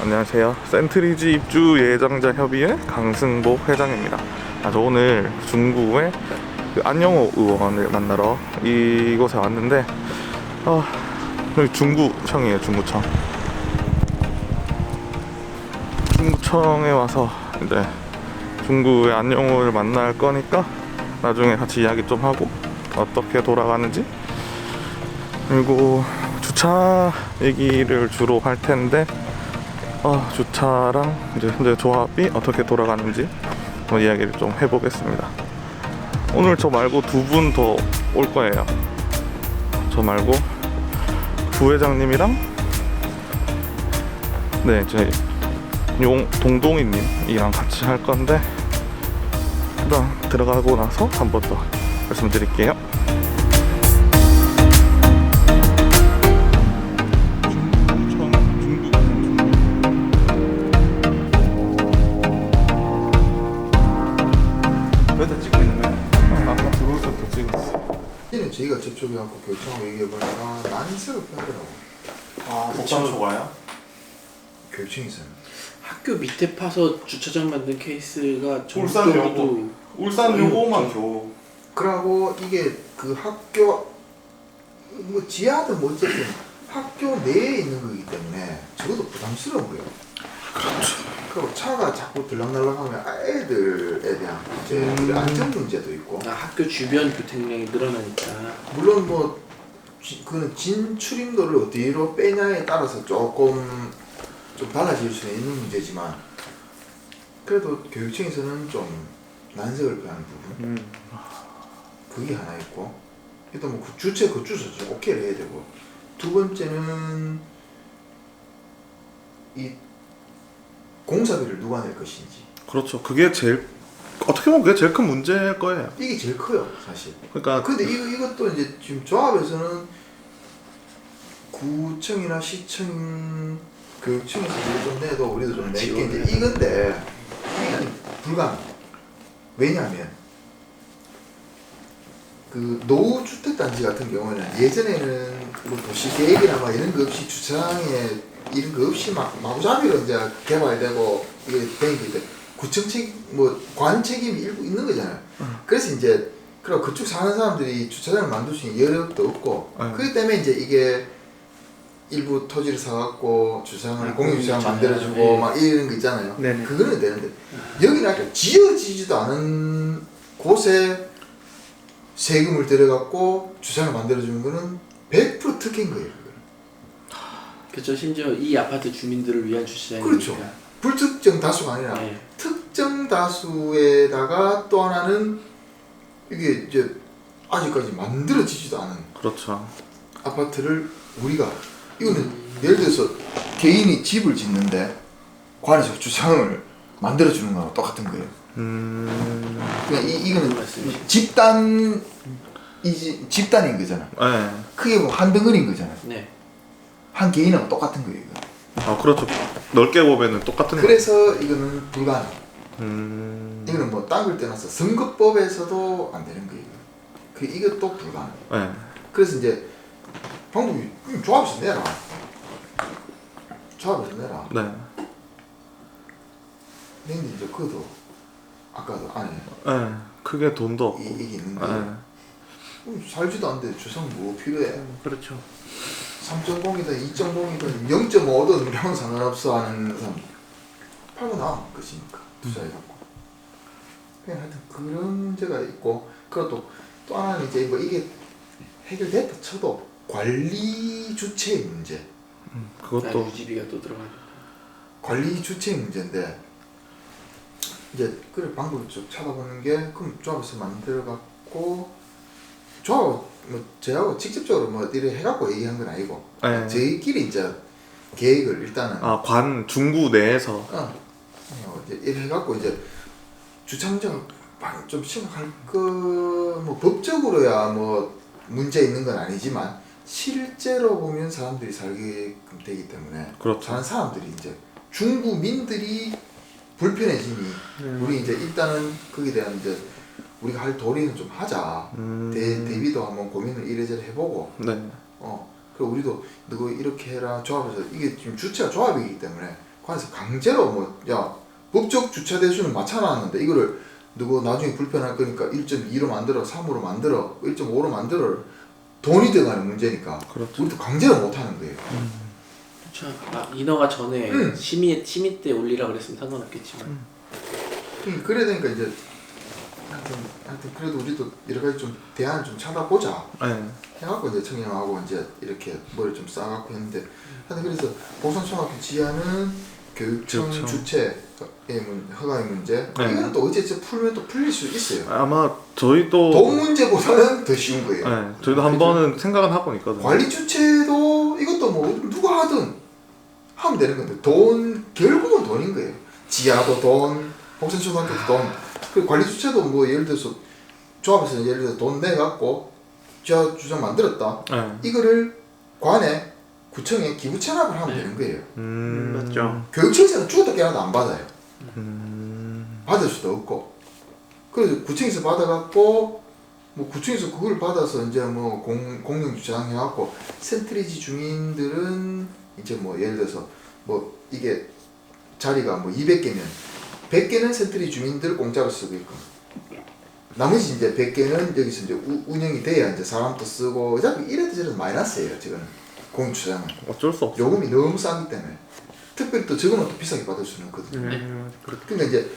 안녕하세요. 센트리지 입주 예정자 협의회 강승복 회장입니다. 아, 저 오늘 중구의 그 안영호 의원을 만나러 이곳에 왔는데, 아, 여기 중구청이에요, 중구청. 중구청에 와서 이제 중구의 안영호를 만날 거니까 나중에 같이 이야기 좀 하고 어떻게 돌아가는지 그리고 주차 얘기를 주로 할 텐데 어, 주차랑 이제 현재 조합이 어떻게 돌아가는지 한번 이야기를 좀 해보겠습니다. 오늘 저 말고 두 분 더 올 거예요. 저 말고 부회장님이랑 네, 저희 용 동동이님이랑 같이 할 건데 일단 들어가고 나서 한 번 더 말씀드릴게요. 접촉해갖고 교육청하고 얘기해보니까 난색을 표하더라고 아, 복장 좋아요? 교육청에서는 학교 밑에 파서 주차장 만든 케이스가 울산 전국적으로도 울산 요거만 겨우. 그러고 이게 그 학교 뭐 지하든 뭐 어쨌든 학교 내에 있는 거기 때문에 적어도 부담스러운 거예요. 그렇죠 그리고 차가 자꾸 들락날락하면 애들에 대한 이제 음. 안전 문제도 있고. 아, 학교 주변 교통량이 늘어나니까. 물론 뭐 지- 그는 진출입로를 어디로 빼냐에 따라서 조금 좀 달라질 수는 있는 문제지만 그래도 교육청에서는 좀 난색을 표하는 부분. 음. 그게 하나 있고. 일단 뭐그 주체 그 주소죠 오케이를 해야 되고. 두 번째는 이 공사비를 누가 낼 것인지 그렇죠. 그게 제일 어떻게 보면 그게 제일 큰 문제일 거예요. 이게 제일 커요 사실 그러니까 근데 이거 이것도 이제 지금 조합에서는 구청이나 시청 교육청에서 좀 내도 우리도 좀 낼게 지원을 이건데 불가능. 왜냐하면 그 노후 주택 단지 같은 경우에는 예전에는 뭐 도시 계획이나 막 이런 거 없이 주차장에 이런 거 없이 막 마구잡이로 이제 개발되고 이게 되니까 이제 구청 책 뭐 관 책임이 일부 있는 거잖아요. 그래서 이제 그리고 그쪽 사는 사람들이 주차장을 만들 수 있는 여력도 없고 네. 그렇기 때문에 이제 이게 일부 토지를 사갖고 주차장을 아, 공유 주차장 공유 주차장. 만들어주고 네. 막 이런 거 있잖아요. 네네. 그거는 되는데 여기는 아까 지어지지도 않은 곳에 세금을 들여갖고 주차장을 만들어주는 거는 100% 특혜인 거예요. 그렇죠 심지어 이 아파트 주민들을 위한 주차장이니까 그렇죠. 불특정 다수가 아니라 네. 특정 다수에다가 또 하나는 이게 이제 아직까지 만들어지지도 않은 그렇죠. 아파트를 우리가 이거는 예를 들어서 개인이 집을 짓는데 관에서 주차장을 만들어 주는 거랑 똑같은 거예요. 음. 그냥 이 이거는 말씀이시죠. 집단 이 지 집단인 거잖아. 네. 크게 보면 한 덩어리인 거잖아. 네. 한 개인하고 똑같은 거예요. 이거. 아 그렇죠. 넓게 보면은 똑같은 거. 그래서 이거는 불가능. 음. 이거는 뭐 땅을 떠나서 선거법에서도 안 되는 거예요. 그 이것도 불가능. 네. 그래서 이제 방법이 조합에서 내라. 조합에서 내라. 네. 근데 이제 그것도 아까도 안에 네. 크게 돈도 없고. 이, 이게 있는데 네. 음, 살지도 않는데 주상 뭐 필요해? 그렇죠 3.0이든 2.0이든 0.5든 우리하고 상관없어 하는 사람. 팔고 나온 것이니까 투자해갖고. 그냥 하여튼 그런 문제가 있고 그것도 또 하나는 이제 뭐 이게 해결됐다 쳐도 관리 주체의 문제. 음, 아, 그것도 유지비가 또 들어가니까 관리 주체의 문제인데 이제 그래 방법을 좀 찾아보는 게 그럼 조합에서 만들어갖고 조합 뭐 저하고 직접적으로 뭐 이래 해갖고 얘기한 건 아니고 네. 저희끼리 이제 계획을 일단은 아 관 중구 내에서 어, 어, 이제 이래 해갖고 이제 막좀 심각할 거뭐 법적으로야 뭐 문제 있는 건 아니지만 실제로 보면 사람들이 살게끔 되기 때문에 그렇죠. 사는 사람들이 이제 중구민들이 불편해지니 음. 우리 이제 일단은 거기에 대한 이제 우리가 할 도리는 좀 하자 음. 대, 대비도 한번 고민을 이래저래 해보고 네. 어 그리고 우리도 너거 이렇게 해라 조합에서 이게 지금 주체가 조합이기 때문에 관에서 강제로 뭐 야 법적 주차 대수는 맞춰놨는데 이거를 누구 나중에 불편할 거니까 1.2로 만들어 3으로 만들어 1.5로 만들어 돈이 들어가는 문제니까 그렇죠. 우리도 강제로 못 하는 거예요. 그렇죠. 아, 인허가 전에 음. 심의 심의 때 올리라 그랬으면 상관없겠지만 음, 그래야 되니까 이제 하여튼, 하여튼 그래도 우리도 여러 가지 좀 대안을 좀 찾아보자 네. 해갖고 이제 청렴하고 이제 이렇게 머리 좀 싸갖고 했는데 하여튼 그래서 보성초등학교 지하는 교육청 교육청. 주체의 문- 허가의 문제 네. 이거는 또 어쨌든 풀면 또 풀릴 수 있어요 아마 저희도 돈 문제보다는 더 쉬운 거예요 네, 저희도 한 번은 생각은 하고 있거든요. 관리 주체도 이것도 뭐 누가 하든 하면 되는 건데 돈 결국은 돈인 거예요. 지하도 돈, 복선초등학교도 돈. 그 관리 주체도 뭐 예를 들어서 조합에서 예를 들어서 돈 내갖고 지하 주장 만들었다. 네. 이거를 관에 구청에 기부 체납을 하면 되는 거예요. 음, 맞죠. 교육청에서는 죽었다 깨어나도 안 받아요. 음, 받을 수도 없고. 그래서 구청에서 받아갖고 뭐 구청에서 그걸 받아서 이제 뭐 공, 공영 주차장 해갖고 센트리지 주민들은 이제 뭐 예를 들어서 뭐 이게 자리가 뭐 200개면 100개는 센트리 주민들 공짜로 쓰고 있고 나머지 이제 100개는 여기서 이제 우, 운영이 돼야 이제 사람도 쓰고 어차피 이래도 저래도 마이너스예요 지금 공주차장은 어쩔 수 없어. 요금이 너무 싸기 때문에. 특별히 또 저거는 또 비싸게 받을 수는 없거든요. 음, 그렇- 그러니까 이제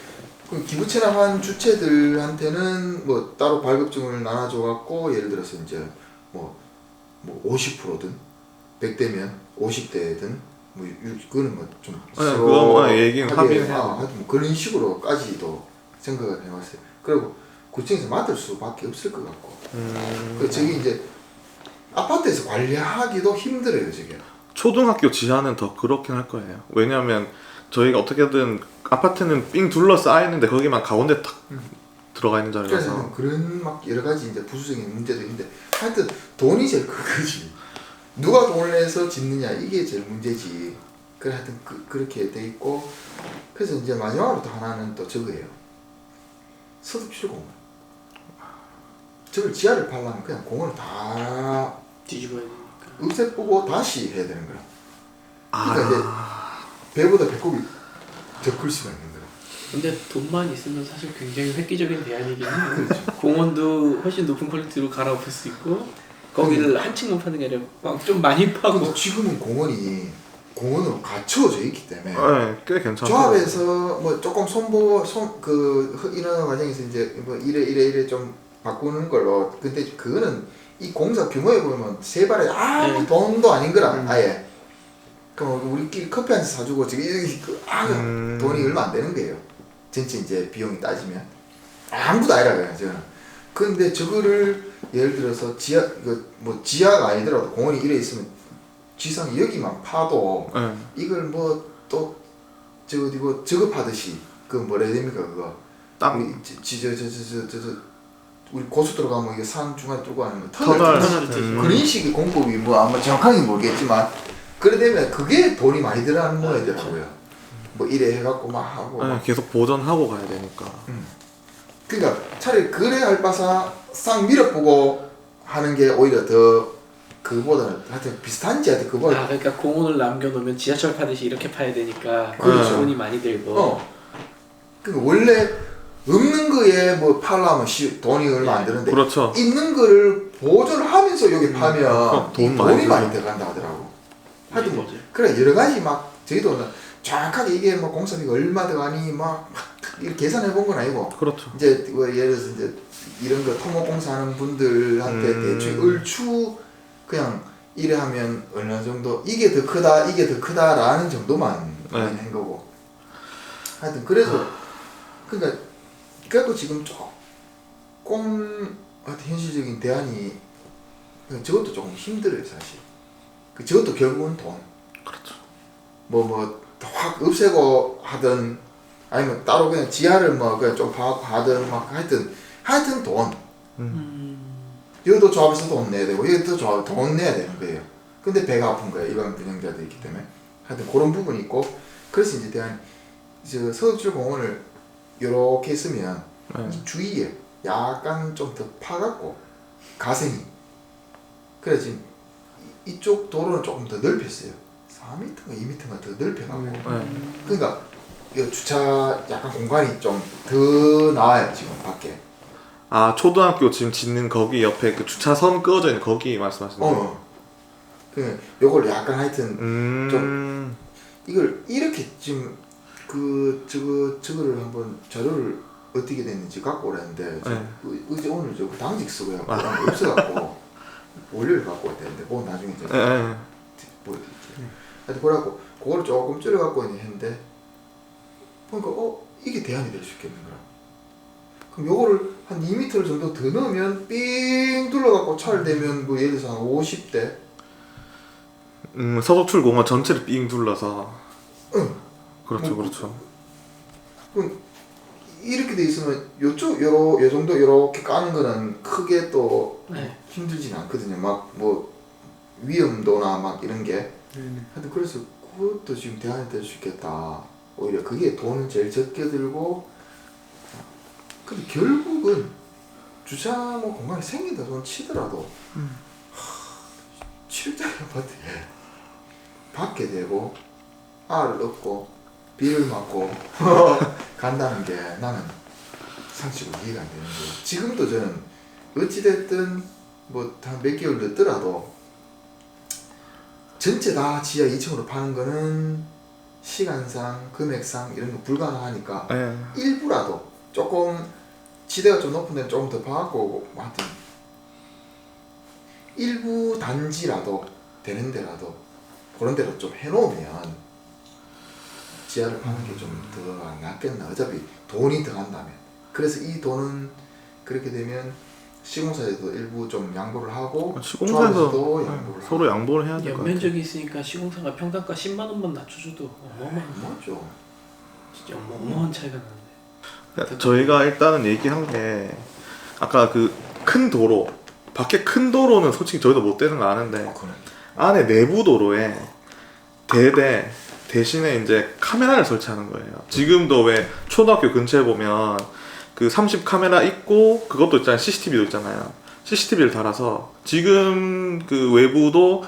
그 기부 체납한 주체들한테는 뭐 따로 발급증을 나눠줘 갖고 예를 들어서 이제 뭐, 뭐 50%든 100대면 50대든 뭐 유- 그거는 뭐좀 네, 그거 뭐 얘기는 합의는 해야 아, 돼요. 하여튼 뭐 그런 식으로까지도 생각을 해봤어요. 그리고 구청에서 맡을 수밖에 없을 것 같고 음, 그 저기 이제 아파트에서 관리하기도 힘들어요 저게. 초등학교 지하는 더 그렇긴 할 거예요. 왜냐하면 저희가 어떻게든 아파트는 삥 둘러싸여 있는데 거기만 가운데 탁 음. 들어가 있는 그래서 자리라서 그런 막 여러 가지 이제 부수적인 문제도 있는데 하여튼 돈이 제일 큰 거지. 누가 돈을 내서 짓느냐 이게 제일 문제지. 그래 하여튼 그, 그렇게 돼 있고 그래서 이제 마지막으로 또 하나는 또 저거예요. 서득실 공원. 저걸 지하를 팔려면 그냥 공원을 다 뒤집어야 되니까. 없애보고 다시 해야 되는 거야. 그러니까 이제 아, 배보다 배꼽이 더 클 수가 있는 거야. 근데 돈만 있으면 사실 굉장히 획기적인 대안이긴 해요. 공원도 훨씬 높은 퀄리티로 갈아엎을 수 있고 거기를 한 층만 파는 게 아니라 막 좀 많이 파고 뭐 지금은 공원이 공원으로 갖춰져 있기 때문에 네, 꽤 괜찮아요. 조합에서 뭐 조금 손보 손그 이런 과정에서 이제 뭐 이래 이래 이래 좀 바꾸는 걸로 근데 그거는 이 공사 규모에 보면 세 발에 아무 네. 돈도 아닌 거라 음. 아예 그럼 우리끼리 커피 한 잔 사주고 지금 그 아무 음. 돈이 얼마 안 되는 거예요 전체 이제 비용이 따지면 아무도 아니라고요 저는 근데 저거를 예를 들어서 지하 그뭐 지하가 아니더라도 공원이 이래 있으면 지상 여기만 파도 네. 이걸 뭐 또저 어디 뭐 저급하듯이 그 뭐라 해야 됩니까 그거 땅 지저저저저저 우리 고수 들어가면 이게 산 중간에 뚫고 하는 거 터널 터널 뚫고. 음. 그런 식의 공법이 뭐 아마 정확하게 모르겠지만 그래 되면 그게 돈이 많이 들어가는 모양이더라고요 뭐 이래 해갖고 막 하고 네, 막. 계속 보존하고 가야 되니까. 그러니까 차라리 그래 할 바사 싹 밀어보고 하는 게 오히려 더 그보다는 하여튼 비슷한지 하여튼 그보다 아 그러니까 공원을 남겨놓으면 지하철 파듯이 이렇게 파야 되니까 그렇죠. 돈이 많이 들고 어. 그러니까 원래 없는 거에 뭐 팔려면 시- 돈이 얼마 안 드는데 그렇죠. 있는 거를 보존을 하면서 여기 파면 그럼 돈 이 많이 돈이 많이. 들어간다 하더라고. 하여튼 뭐. 그래 여러 가지 막 저희도 정확하게 이게 뭐 공사비가 얼마 들어가니 막 이렇게 계산해 본 건 아니고 그렇죠. 이제 뭐 예를 들어서 이제 이런 거 토목 공사하는 분들한테 음. 대충 얼추 그냥 이래 하면 어느 정도 이게 더 크다 이게 더 크다라는 정도만 네. 한 거고 하여튼 그래서 그러니까 그래갖고 지금 조금 하여튼 현실적인 대안이 저것도 조금 힘들어요 사실 그 저것도 결국은 돈 그렇죠. 뭐뭐 확 없애고 하든 아니면 따로 그냥 지하를 뭐 그냥 좀 파- 하든 막 하여튼 하여튼 돈. 음, 여기도 조합에서 돈 내야 되고 여기도 조합 돈 내야 되는 거예요. 근데 배가 아픈 거예요 일반 분양자들 있기 때문에. 하여튼 그런 부분이 있고 그래서 이제 대한 저 서울출 공원을 이렇게 했으면 네. 이 주위에 약간 좀 더 파갖고 가생이. 그래 지금 이- 이쪽 도로는 조금 더 넓혔어요 4m인가 2m가 더 넓혀가고 네. 그러니까 이 주차 약간 공간이 좀 더 나와요 지금 밖에 아 초등학교 지금 짓는 거기 옆에 그 주차선 끄어져 있는 거기 말씀하시는 거예요? 어. 그 요걸 약간 하여튼 음. 이걸 이렇게 지금 그 저거 저거를 한번 자료를 어떻게 됐는지 갖고 오랬는데 저 네. 그 어제 오늘 저 당직 쓰고요 그다음에 없어갖고 원료를 갖고 되는데 그건 나중에 이제 예, 예. 보여드릴게요. 하여튼 그래갖고 그거를 조금 줄여갖고 했는데 보니까 어 이게 대안이 될 수 있겠는 거라. 그럼 요거를 한 2m 정도 더 넣으면 삥 둘러갖고 차를 대면 뭐 예를 들어서 한 50대 음, 서독출 공원 전체를 삥 둘러서. 응. 그렇죠, 어, 그렇죠. 그럼 이렇게 돼 있으면 요쪽 요러 요 정도 요렇게 까는 거는 크게 또 네. 힘들진 않거든요. 막 뭐 위험도나 막 이런 게 네. 하여튼 그래서 그것도 지금 대안이 될 수 있겠다. 오히려 그게 돈은 제일 적게 들고 근데 결국은 주차 뭐 공간이 생긴다 손 치더라도 하, 7짜리 아파트에 받게 되고 R을 얻고 B를 맞고 간다는 게 나는 상식으로 이해가 안 되는 거예요. 지금도 저는 어찌됐든 뭐 한 몇 개월 늦더라도 전체 다 지하 2층으로 파는 거는 시간상, 금액상 이런 거 불가능하니까 예. 일부라도 조금 지대가 좀 높은 데는 조금 더 파갖고 뭐 하여튼. 일부 단지라도 되는 데라도 그런 데로 좀 해놓으면 지하를 파는 게 좀 더 낫겠나? 어차피 돈이 들어간다면. 그래서 이 돈은 그렇게 되면 시공사에도 일부 좀 양보를 하고 시공사에서 조합에서도 예, 양보를 하고 서로 양보를 해야 될 것 같아요. 연면적이 있으니까 시공사가 평당가 10만 원만 낮춰줘도 어마어마한 맞죠 진짜 어마어마한 차이가 나는데. 그러니까 저희가 일단은 얘기한 게 아까 그 큰 도로 밖에 큰 도로는 솔직히 저희도 못 되는 거 아는데 어, 그래. 안에 내부 도로에 대대 대신에 이제 카메라를 설치하는 거예요. 지금도 왜 초등학교 근처에 보면 그 30 카메라 있고 그것도 있잖아요. CCTV도 있잖아요. CCTV를 달아서 지금 그 외부도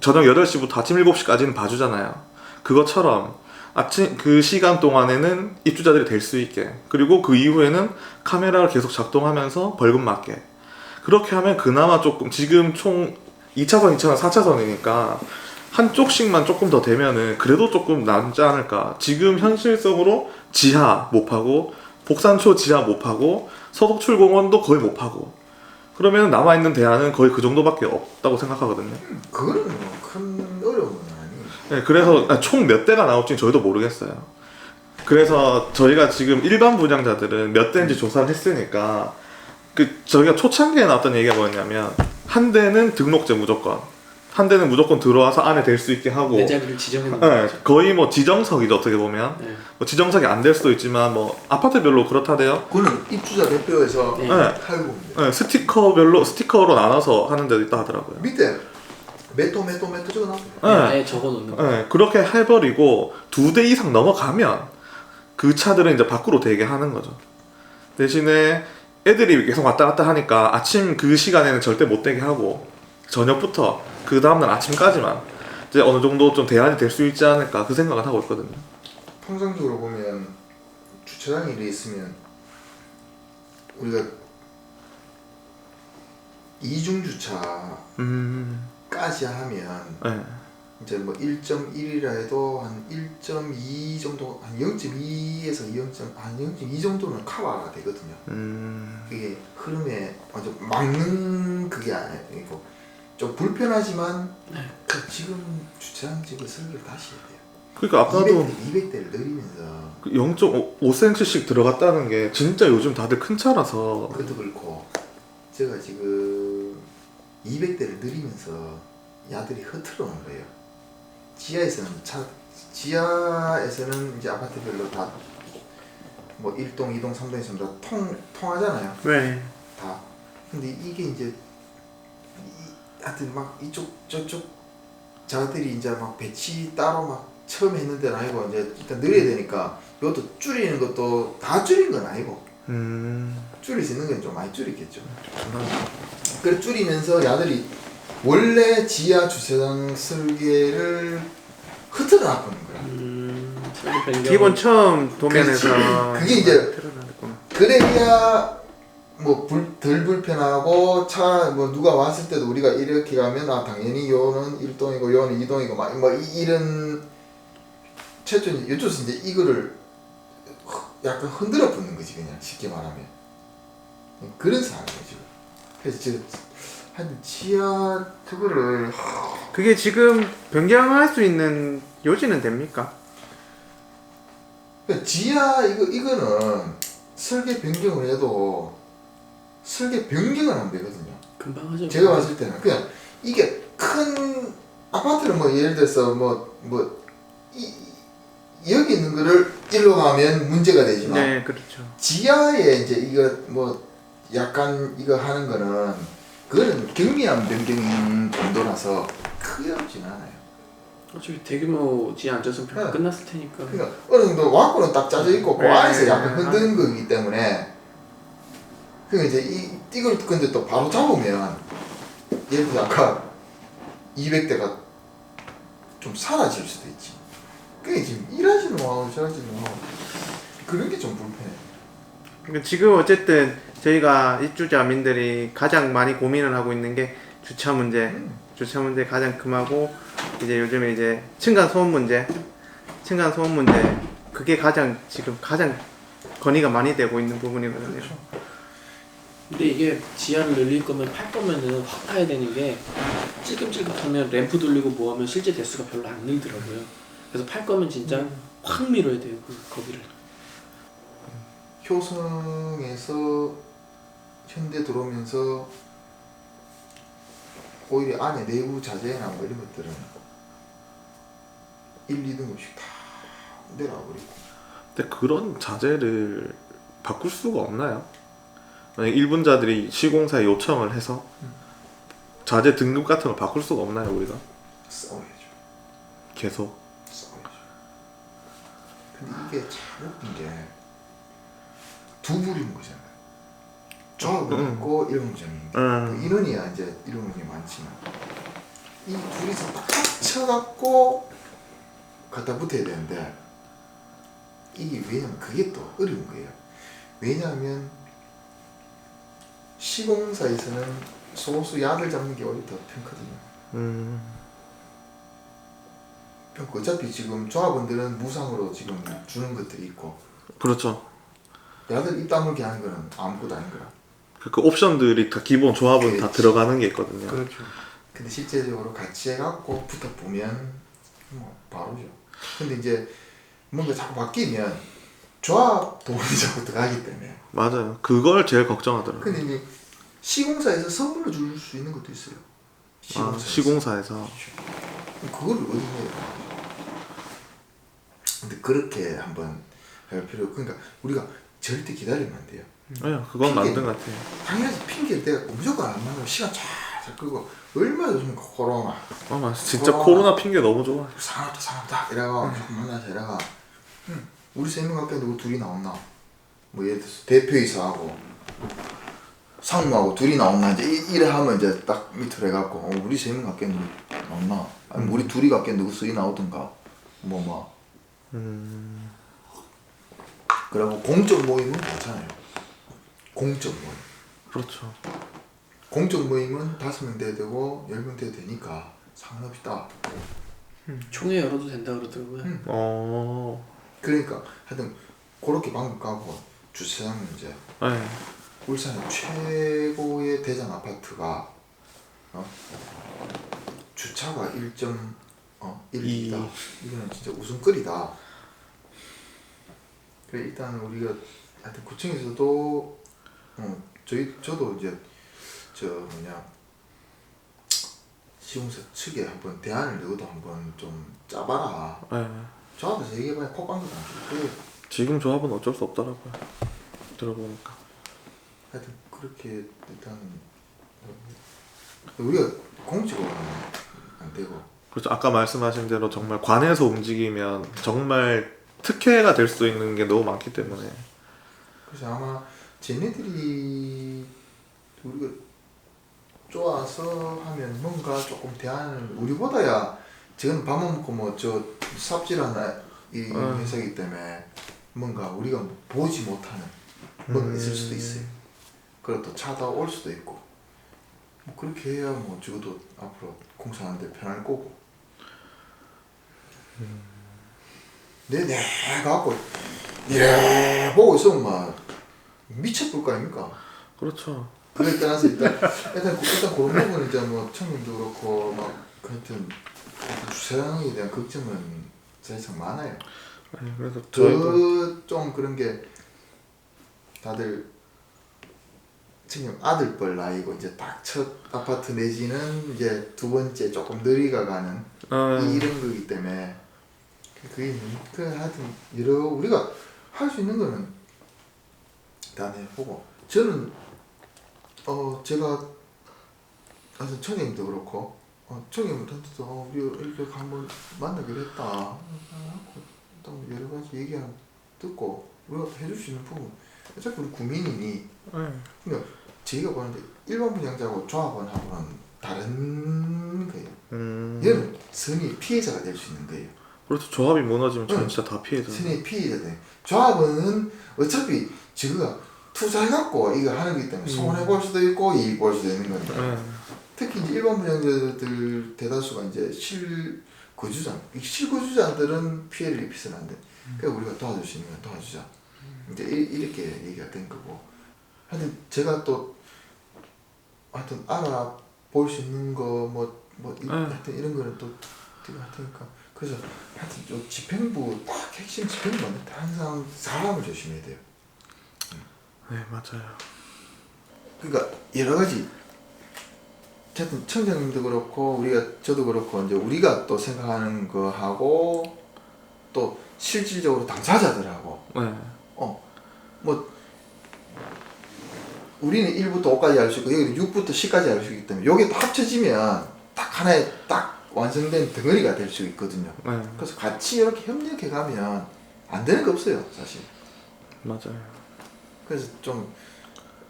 저녁 8시부터 아침 7시까지는 봐주잖아요. 그것처럼 아침 그 시간 동안에는 입주자들이 될 수 있게 그리고 그 이후에는 카메라를 계속 작동하면서 벌금 맞게 그렇게 하면 그나마 조금 지금 총 2차선, 2차선, 4차선이니까 한쪽씩만 조금 더 되면은 그래도 조금 남지 않을까. 지금 현실성으로 지하 못 파고 복산초 지하 못 파고 서독출공원도 거의 못 파고 그러면 남아 있는 대안은 거의 그 정도밖에 없다고 생각하거든요. 그거는 뭐큰 어려움은 아니 네, 그래서 총 몇 대가 나올지 는 저희도 모르겠어요. 그래서 저희가 지금 일반 분양자들은 몇 대인지 조사를 했으니까 그 저희가 초창기에 나왔던 얘기가 뭐였냐면 한 대는 등록제 무조건 한 대는 무조건 들어와서 안에 될 수 있게 하고 내 자리를 지정해 놓는 네, 거죠. 거의 뭐 지정석이죠 어떻게 보면 네. 뭐 지정석이 안 될 수도 있지만 뭐 아파트별로 그렇다대요. 그거는 입주자 대표에서 네. 네. 할부입니다. 네, 스티커별로 스티커로 나눠서 하는 데도 있다 하더라고요. 밑에 메토 메토 메토 적어놨어요. 네. 아예 적어 놓는 거. 네, 그렇게 해버리고 두 대 이상 넘어가면 그 차들은 이제 밖으로 대게 하는 거죠. 대신에 애들이 계속 왔다 갔다 하니까 아침 그 시간에는 절대 못 되게 하고 저녁부터 그 다음날 아침까지만 이제 어느 정도 좀 대안이 될 수 있지 않을까 그 생각을 하고 있거든요. 통상적으로 보면 주차장이 이래 있으면 우리가 이중 주차까지 음, 하면 네. 이제 뭐 1.1이라 해도 한 1.2 정도 한 0.2에서 0.한0.2 정도는 커버가 되거든요. 음, 그게 흐름에 완전 막는 그게 아니고 좀 불편하지만 네. 그 지금 주차장 집을 설계를 다시 해야 돼요. 그러니까 아까도 200대, 200대를 늘리면서 0.5cm씩 들어갔다는 게 진짜 요즘 다들 큰 차라서 그것도 그렇고 제가 지금 200대를 늘리면서 야들이 흐트러오는 거예요. 지하에서는 차 지하에서는 이제 아파트별로 다 뭐 1동, 2동, 3동에서 다 통, 통하잖아요. 네. 다. 근데 이게 이제 이, 하여튼 막 이쪽 저쪽 자들이 이제 막 배치 따로 막 처음 했는 데는 아니고 이제 일단 늘려야 되니까 이것도 줄이는 것도 다 줄인 건 아니고 음, 줄일 수 있는 건 좀 많이 줄이겠죠. 그래 줄이면서 야들이 원래 지하 주차장 설계를 흐트러나버는 거야. 음. 기본 처음 도면에서 그렇지. 그게 이제 틀어놨구나. 그래야 뭐덜 불편하고 차 뭐 누가 왔을 때도 우리가 이렇게 가면 아 당연히 요는 1동이고 요는 2동이고 막뭐 이런 최초 이쪽에서 이제 이거를 약간 흔들어 붙는 거지 그냥 쉽게 말하면 그런 상황이죠 지금 그래서 지금 한 지하 그거를 그게 지금 변경할 수 있는 요지는 됩니까? 지하 이거 이거는 설계 변경을 해도 설계 변경은 안 되거든요. 금방 하죠. 제가 봤을 때는 그냥 이게 큰 아파트는 뭐 예를 들어서 뭐 뭐 여기 있는 거를 일로 가면 문제가 되지만 네, 그렇죠. 지하에 이제 이거 뭐 약간 이거 하는 거는 그거는 경미한 변경 정도라서 크게 어렵진 않아요. 어차피 대규모 지하 안전성 평가 네. 끝났을 테니까. 그러니까 어느 정도 와꾸는 딱 짜져 있고 그 네. 안에서 약간 흔드는 거기 때문에 그러니까 이제 이 이걸 근데 또 바로 잡으면 예를 들어 아까 200대가 좀 사라질 수도 있지. 그게 지금 일하지는 마고 저하지는 마고 그런 게 좀 불편해. 그러니까 지금 어쨌든 저희가 입주자민들이 가장 많이 고민을 하고 있는 게 주차 문제, 음. 주차 문제 가장 금하고 이제 요즘에 이제 층간 소음 문제, 층간 소음 문제 그게 가장 지금 가장 건의가 많이 되고 있는 부분이거든요. 근데 이게 지하를 늘릴 거면 팔 거면은 확 파야 되는 게 찔끔찔끔하면 램프 돌리고 뭐 하면 실제 대수가 별로 안 늘더라고요. 그래서 팔 거면 진짜 확 밀어야 돼요 그 거기를. 효성에서 현대 들어오면서 오히려 안에 내부 자재나 뭐 이런 것들은 1, 2등급씩 다 내려와 버리고 근데 그런 자재를 바꿀 수가 없나요? 만약 일분자들이 시공사에 요청을 해서 자재 등급 같은 걸 바꿀 수가 없나요 우리가? 싸워야죠. 계속? 싸워야죠. 근데 이게 참 웃긴 게두 부류인 거잖아요. 조합을 음. 일용점인데 음. 그 인원이야 이제 일용점이 많지만. 이 둘이서 딱 합쳐갖고 갖다 붙어야 되는데 이게 왜냐면 그게 또 어려운 거예요. 왜냐하면 시공사에서는 소수 약을 잡는 게 오히려 더 편거든요 음, 어차피 지금 조합원들은 무상으로 지금 주는 것들이 있고 그렇죠. 야들 입 다물게 하는 거는 아무것도 아닌 거라 그 옵션들이 다 기본 조합은 다 그렇지. 들어가는 게 있거든요. 그렇죠. 근데 실제적으로 같이 해갖고 붙어 보면 뭐 바로죠. 근데 이제 뭔가 자꾸 바뀌면 조합 돈이 자꾸 들어가기 때문에. 맞아요. 그걸 제일 걱정하더라고요. 근데 이제 시공사에서 선물로 줄 수 있는 것도 있어요. 아, 시공사에서. 시공사에서 그거를 어디 해요? 근데 그렇게 한번 할 필요. 그러니까 우리가 절대 기다리면 안 돼요. 네, 그건 맞는 것 같아요. 당연히 핑계를 대고 무조건 안 만나고 시간 쫙 끌고 얼마나 요즘 코로나 아, 맞아. 진짜 와. 코로나 핑계 너무 좋아. 사람다 사람다 이래가 무조건 만나서 이래가 응. 우리 세명 밖에 누구 둘이 나왔나? 뭐 예를 들어서 대표이사하고 상무하고 둘이 나왔나? 이제 이- 이래 하면 이제 딱 밑으로 해갖고 어, 우리 세명 밖에 누구 나왔나? 아니 면 우리 둘이 밖에 누구 쓰이 나오든가 뭐뭐. 음, 그리고 공적 모임은 괜찮아요. 공적 모임. 그렇죠. 공적 모임은 다섯 명 돼야 되고 열 명 돼야 되니까 상관없이 다 총회 열어도 된다 그러더라고요. 음. 어, 그러니까 하여튼 그렇게 방법 까고 주차장 문제 네. 울산의 최고의 대장 아파트가 어? 주차가 1.1이다 어, 1이다. 이거는 진짜 웃음거리다 그래 일단 우리가 하여튼 구청에서도 어, 저희 저도 이제 저 뭐냐 시공사 측에 한번 대안을 내고도 한번 좀 짜봐라 네. 저 앞에서 얘기해봐야 콧방귀도 안 끼고 지금 조합은 어쩔 수 없더라고요. 들어보니까. 하여튼 그렇게 일단 우리가 하면 안 되고 그렇죠. 아까 말씀하신 대로 정말 관에서 움직이면 정말 특혜가 될 수 있는 게 너무 많기 때문에. 그래서 아마 쟤네들이 우리가 좋아서 하면 뭔가 조금 대안을 우리보다야 지금 밥만 먹고 뭐 저 삽질하나 이 음. 회사이기 때문에 뭔가 우리가 보지 못하는 뭔가 있을 수도 있어요. 그리고 또 차다 올 수도 있고 뭐 그렇게 해야 뭐 적어도 앞으로 공사하는데 편할 거고. 내 내가 갖고 이래 보고 있으면 막 미쳐볼 거 아닙니까? 그렇죠. 그걸 떠나서 일단 일단 그- 일단 그런 부분은 이제 뭐 청년도 그렇고 막 하여튼 주차장에 대한 걱정은 사실상 많아요. 아니 그래서 저희도 저좀 그런 게 다들 지금 아들뻘 나이고 이제 딱 첫 아파트 내지는 이제 두 번째 조금 느리가 가는 아, 이런 거기 때문에 그게 그 하여튼 여러 우리가 할 수 있는 거는 다 해보고 저는 어 제가 하여튼 청님도 그렇고 어 청님한테도 어, 우리 이렇게 한번 만나기로 했다 또 여러 가지 얘기하는 듣고 우리가 해줄 수 있는 부분 어차피 우리 국민이니 네. 그러니까 저희가 보는데 일반 분양자하고 조합원하고는 다른 거예요. 음, 얘는 선의 피해자가 될 수 있는 거예요. 그렇죠. 조합이 무너지면 응. 진짜 다 피해죠. 선의 피해자 돼. 조합은 어차피 저거가 투자해갖고 이거 하는 거기 때문에 손해 볼 수도 있고 이익 볼 수도 있는 거니까. 네. 특히 이제 일반 분양자들 대다수가 이제 실거주자, 이 실거주자들은 피해를 입히서는 안 돼. 그러니까 우리가 도와줄 수 있는 건 도와주자. 이제 이- 이렇게 얘기가 된 거고. 하여튼 제가 또 하여튼 알아볼 수 있는 거 뭐뭐 네. 하여튼 이런 거는 또 되게 할 테니까 그래서 하여튼 저 집행부 딱 핵심 집행부 만들 때 항상 사람을 조심해야 돼요. 네 맞아요. 그러니까 여러 가지 하여튼 청장님도 그렇고 우리가 저도 그렇고 이제 우리가 또 생각하는 거 하고 또 실질적으로 당사자들하고 네. 뭐 우리는 1부터 5까지 알 수 있고 여기는 6부터 10까지 알 수 있기 때문에 요게 다 합쳐지면 딱 하나의 딱 완성된 덩어리가 될 수 있거든요. 네. 그래서 같이 이렇게 협력해 가면 안 되는 게 없어요, 사실. 맞아요. 그래서 좀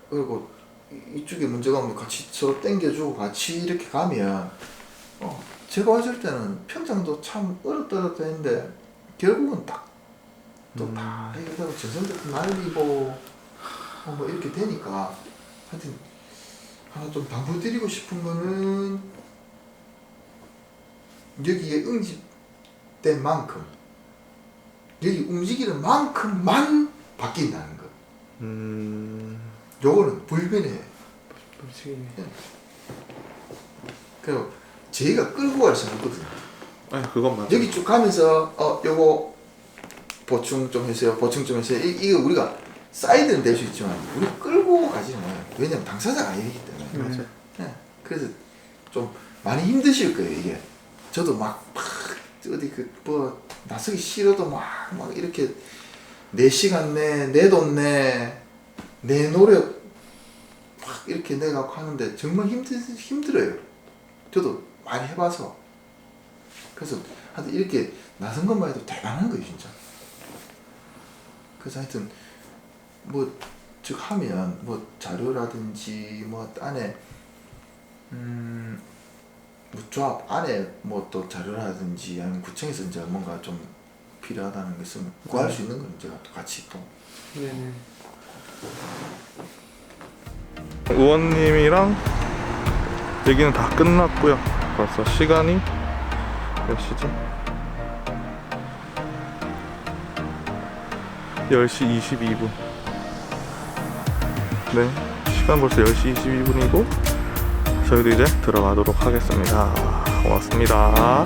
그리고 이- 이쪽에 문제가 오면 같이 서로 땡겨주고 같이 이렇게 가면 어 제가 왔을 때는 평장도 참 어렵다 했는데 결국은 딱 또다 해결되고 전선도 날리고 어, 뭐 이렇게 되니까 하여튼 하나 좀 당부드리고 싶은 거는 여기에 응집된 만큼 여기 움직이는 만큼만 바뀐다는 거. 음, 요거는 불변해. 음식이 그리고 저희가 끌고 갈 수는 없거든요. 네 그건 맞아요. 여기 쭉 가면서 어 요거 보충 좀 해주세요. 보충 좀 해주세요. 이, 이거 우리가 사이드는 될 수 있지만 우리 끌고 가지는 않아요. 왜냐면 당사자가 아니기 때문에. 맞아요. 네. 그래서 좀 많이 힘드실 거예요 이게. 저도 막, 막 어디 그뭐 나서기 싫어도 막 막 이렇게 내 시간 내, 내 돈 내, 내 노력 막 이렇게 내갖고 하는데 정말 힘들 힘들어요. 저도 많이 해봐서. 그래서 하여튼 이렇게 나선 것만 해도 대단한 거예요 진짜. 그래서 하여튼 뭐 즉 하면 뭐 자료라든지 뭐 안에 음, 뭐 조합 안에 뭐 또 자료라든지 아니면 구청에서 이제 뭔가 좀 필요하다는 게 있으면 구할 수 있는 건 제가 또 같이 또 네네 의원님이랑 얘기는 다 끝났고요. 벌써 시간이 몇 시지? 10시 22분. 네, 시간 벌써 10시 22분이고 저희도 이제 들어가도록 하겠습니다. 고맙습니다.